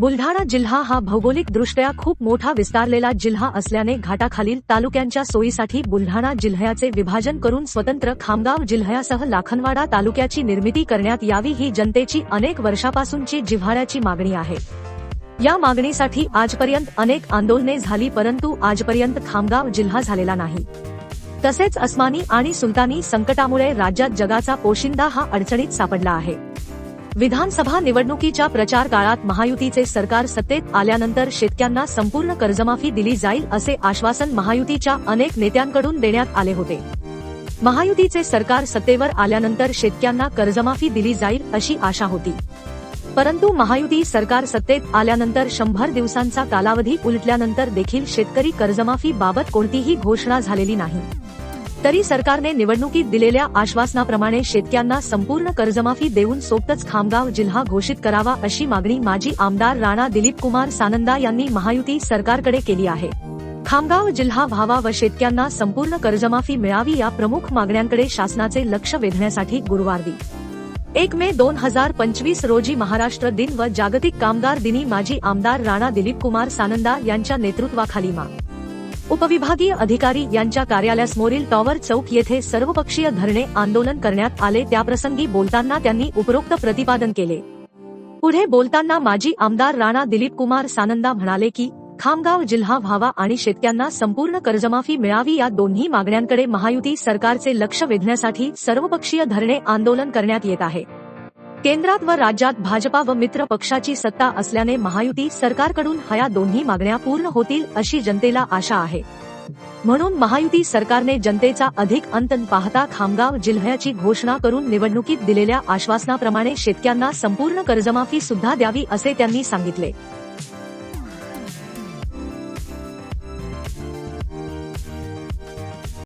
बुलढाणा जिल्हा हा भौगोलिकदृष्ट्या खूप मोठा विस्तारलेला जिल्हा असल्याने घाटाखालील तालुक्यांच्या सोयीसाठी बुलढाणा जिल्ह्याचे विभाजन करून स्वतंत्र खामगाव जिल्ह्यासह लाखनवाडा तालुक्याची निर्मिती करण्यात यावी ही जनतेची अनेक वर्षापासूनची जिव्हाळ्याची मागणी आहे. या मागणीसाठी आजपर्यंत अनेक आंदोलने झाली परंतु आजपर्यंत खामगाव जिल्हा झालेला नाही. तसेच अस्मानी आणि सुलतानी संकटामुळे राज्यात जगाचा पोशिंदा हा अडचणीत सापडला आहे. विधानसभा निवडणुकीच्या प्रचार काळात महायुतीचे सरकार सत्तेत आल्यानंतर शेतकऱ्यांना संपूर्ण कर्जमाफी दिली जाईल असे आश्वासन महायुतीच्या अनेक नेत्यांकडून देण्यात आले होते. महायुतीचे सरकार सत्तेवर आल्यानंतर शेतकऱ्यांना कर्जमाफी दिली जाईल अशी आशा होती. परंतु महायुती सरकार सत्तेत आल्यानंतर शंभर दिवसांचा कालावधी उलटल्यानंतर देखील शेतकरी कर्जमाफी बाबत कोणतीही घोषणा झालेली नाही. तरी सरकारने निवडणुकीत दिलेल्या आश्वासनाप्रमाणे शेतक्यांना संपूर्ण कर्जमाफी देऊन सोबतच खामगाव जिल्हा घोषित करावा अशी मागणी माजी आमदार राणा दिलीप कुमार सानंदा यांनी महायुती सरकारकडे केली आहे. खामगाव जिल्हा व्हावा व शेतक्यांना संपूर्ण कर्जमाफी मिळावी या प्रमुख मागण्यांकडे शासनाचे लक्ष वेधण्यासाठी गुरुवार दि एक मे दोन हजार पंचवीस रोजी महाराष्ट्र दिन व जागतिक कामगार दिनी माजी आमदार राणा दिलीप कुमार सानंदा यांच्या नेतृत्वाखाली मा उपविभागीय अधिकारी यांच्या कार्यालयासमोरील टॉवर चौक येथे सर्वपक्षीय धरणे आंदोलन करण्यात आले. त्याप्रसंगी बोलताना त्यांनी उपरोक्त प्रतिपादन केले. पुढे बोलताना माजी आमदार राणा दिलीप कुमार सानंदा म्हणाले की खामगाव जिल्हा व्हावा आणि शेतकऱ्यांना संपूर्ण कर्जमाफी मिळावी या दोन्ही मागण्यांकडे महायुती सरकारचे लक्ष वेधण्यासाठी सर्वपक्षीय धरणे आंदोलन करण्यात येत आहे. केंद्रात व राज्यात भाजपा व मित्र पक्षाची सत्ता असल्याने महायुती सरकारकडून हया दोन्ही मागण्या पूर्ण होतील अशी जनतेला आशा आहे. म्हणून महायुती सरकारने जनतेचा अधिक अंत पाहता खामगाव जिल्ह्याची घोषणा करून निवडणुकीत दिलेल्या आश्वासनाप्रमाणे शेतकऱ्यांना संपूर्ण कर्जमाफी सुद्धा द्यावी असे त्यांनी सांगितले.